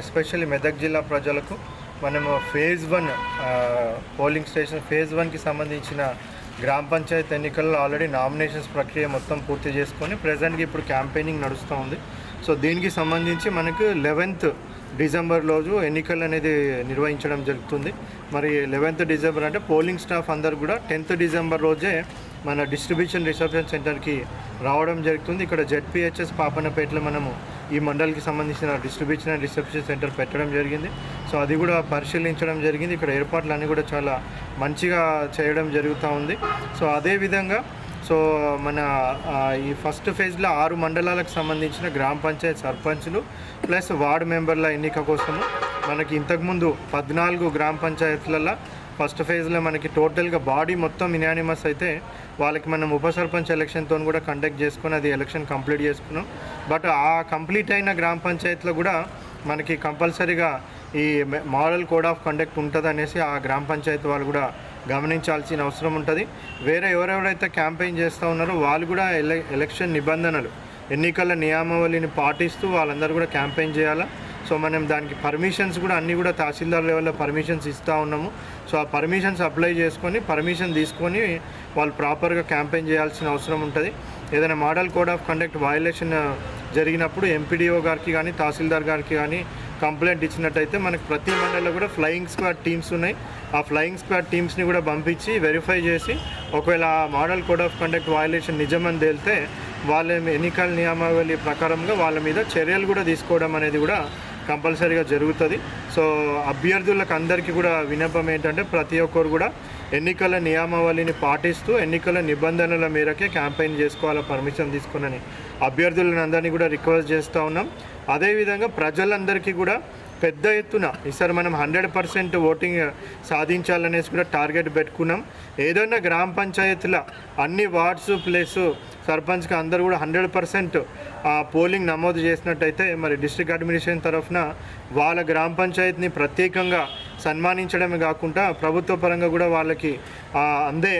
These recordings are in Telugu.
ఎస్పెషల్లీ మెదక్ జిల్లా ప్రజలకు మనము phase one polling station phase వన్కి సంబంధించిన గ్రామ పంచాయత్ ఎన్నికల్లో ఆల్రెడీ నామినేషన్స్ ప్రక్రియ మొత్తం పూర్తి చేసుకొని ప్రజెంట్గా ఇప్పుడు క్యాంపెయినింగ్ నడుస్తూ ఉంది. సో దీనికి సంబంధించి మనకు లెవెన్త్ డిసెంబర్ రోజు ఎన్నికలు అనేది నిర్వహించడం జరుగుతుంది. మరి లెవెన్త్ డిసెంబర్ అంటే పోలింగ్ స్టాఫ్ అందరు కూడా టెన్త్ డిసెంబర్ రోజే మన డిస్ట్రిబ్యూషన్ రిసెప్షన్ సెంటర్కి రావడం జరుగుతుంది. ఇక్కడ జెడ్పిహెచ్ఎస్ పాపన్నపేటలో మనము ఈ మండలికి సంబంధించిన డిస్ట్రిబ్యూషన్ అండ్ రిసెప్షన్ సెంటర్ పెట్టడం జరిగింది. సో అది కూడా పరిశీలించడం జరిగింది. ఇక్కడ ఏర్పాట్లు అన్నీ కూడా చాలా మంచిగా చేయడం జరుగుతూ ఉంది. సో అదేవిధంగా సో మన ఈ ఫస్ట్ ఫేజ్లో ఆరు మండలాలకు సంబంధించిన గ్రామ పంచాయత్ సర్పంచ్లు ప్లస్ వార్డు మెంబర్ల ఎన్నిక కోసము మనకి ఇంతకుముందు పద్నాలుగు గ్రామ పంచాయతీలలో ఫస్ట్ ఫేజ్లో మనకి టోటల్గా బాడీ మొత్తం ఇనానిమస్ అయితే వాళ్ళకి మనం ఉప సర్పంచ్ ఎలక్షన్తో కూడా కండక్ట్ చేసుకొని అది ఎలక్షన్ కంప్లీట్ చేసుకున్నాం. బట్ ఆ కంప్లీట్ అయిన గ్రామ పంచాయతీలో కూడా మనకి కంపల్సరీగా ఈ మోడల్ కోడ్ ఆఫ్ కండక్ట్ ఉంటుంది అనేసి ఆ గ్రామ పంచాయతీ వాళ్ళు కూడా గమనించాల్సిన అవసరం ఉంటుంది. వేరే ఎవరెవరైతే క్యాంపెయిన్ చేస్తూ ఉన్నారో వాళ్ళు కూడా ఎలక్షన్ నిబంధనలు ఎన్నికల నియామావళిని పాటిస్తూ వాళ్ళందరూ కూడా క్యాంపెయిన్ చేయాలా? సో మనం దానికి పర్మిషన్స్ కూడా అన్నీ కూడా తహసీల్దార్ లెవెల్లో పర్మిషన్స్ ఇస్తూ ఉన్నాము. సో ఆ పర్మిషన్స్ అప్లై చేసుకొని పర్మిషన్ తీసుకొని వాళ్ళు ప్రాపర్గా క్యాంపెయిన్ చేయాల్సిన అవసరం ఉంటుంది. ఏదైనా model code of conduct violation జరిగినప్పుడు ఎంపీడీఓ గారికి కానీ తహసీల్దార్ గారికి కానీ కంప్లైంట్ ఇచ్చినట్టయితే మనకు ప్రతి మండలిలో కూడా ఫ్లయింగ్ స్క్వాడ్ టీమ్స్ ఉన్నాయి. ఆ ఫ్లయింగ్ స్క్వాడ్ టీమ్స్ని కూడా పంపించి వెరిఫై చేసి ఒకవేళ ఆ model code of conduct violation నిజమని తేలితే వాళ్ళ ఎన్నికల నియమావళి ప్రకారంగా వాళ్ళ మీద చర్యలు కూడా తీసుకోవడం అనేది కూడా కంపల్సరీగా జరుగుతుంది. సో అభ్యర్థులకు అందరికీ కూడా విన్నపం ఏంటంటే ప్రతి ఒక్కరు కూడా ఎన్నికల నియమావళిని పాటిస్తూ ఎన్నికల నిబంధనల మేరకే క్యాంపెయిన్ చేసుకోవాలా పర్మిషన్ తీసుకునని అభ్యర్థులను అందరినీ కూడా రిక్వెస్ట్ చేస్తూ ఉన్నాం. అదేవిధంగా ప్రజలందరికీ కూడా పెద్ద ఎత్తున ఈసారి మనం హండ్రెడ్ పర్సెంట్ ఓటింగ్ సాధించాలనేసి కూడా టార్గెట్ పెట్టుకున్నాం. ఏదైనా గ్రామ పంచాయతీల అన్ని వార్డ్స్ ప్లస్ సర్పంచ్కి అందరూ కూడా హండ్రెడ్ పర్సెంట్ పోలింగ్ నమోదు చేసినట్టయితే మరి డిస్ట్రిక్ట్ అడ్మినిస్ట్రేషన్ తరఫున వాళ్ళ గ్రామ పంచాయతీని ప్రత్యేకంగా సన్మానించడమే కాకుండా ప్రభుత్వ పరంగా కూడా వాళ్ళకి అందే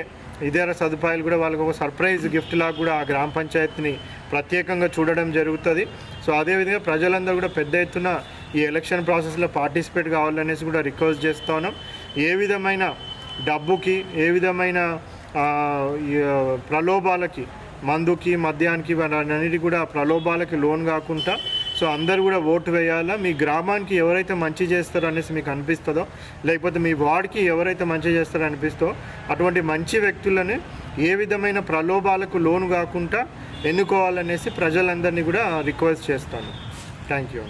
ఇతర సదుపాయాలు కూడా వాళ్ళకి ఒక సర్ప్రైజ్ గిఫ్ట్ లాగా కూడా ఆ గ్రామ పంచాయతీని ప్రత్యేకంగా చూడడం జరుగుతుంది. సో అదేవిధంగా ప్రజలందరూ కూడా పెద్ద ఎత్తున ఈ ఎలక్షన్ ప్రాసెస్లో పార్టిసిపేట్ కావాలనేసి కూడా రిక్వెస్ట్ చేస్తా ఉన్నాం ఏ విధమైన డబ్బుకి ఏ విధమైన ప్రలోభాలకి మందుకి మద్యానికి అన్నిటి కూడా ప్రలోభాలకి లోన్ కాకుండా సో అందరు కూడా ఓటు వేయాలా? మీ గ్రామానికి ఎవరైతే మంచి చేస్తారో అనేసి మీకు అనిపిస్తుందో లేకపోతే మీ వార్డ్కి ఎవరైతే మంచి చేస్తారో అనిపిస్తో అటువంటి మంచి వ్యక్తులని ఏ విధమైన ప్రలోభాలకు లోను కాకుండా ఎన్నుకోవాలనేసి ప్రజలందరినీ కూడా రిక్వెస్ట్ చేస్తాను. Thank you.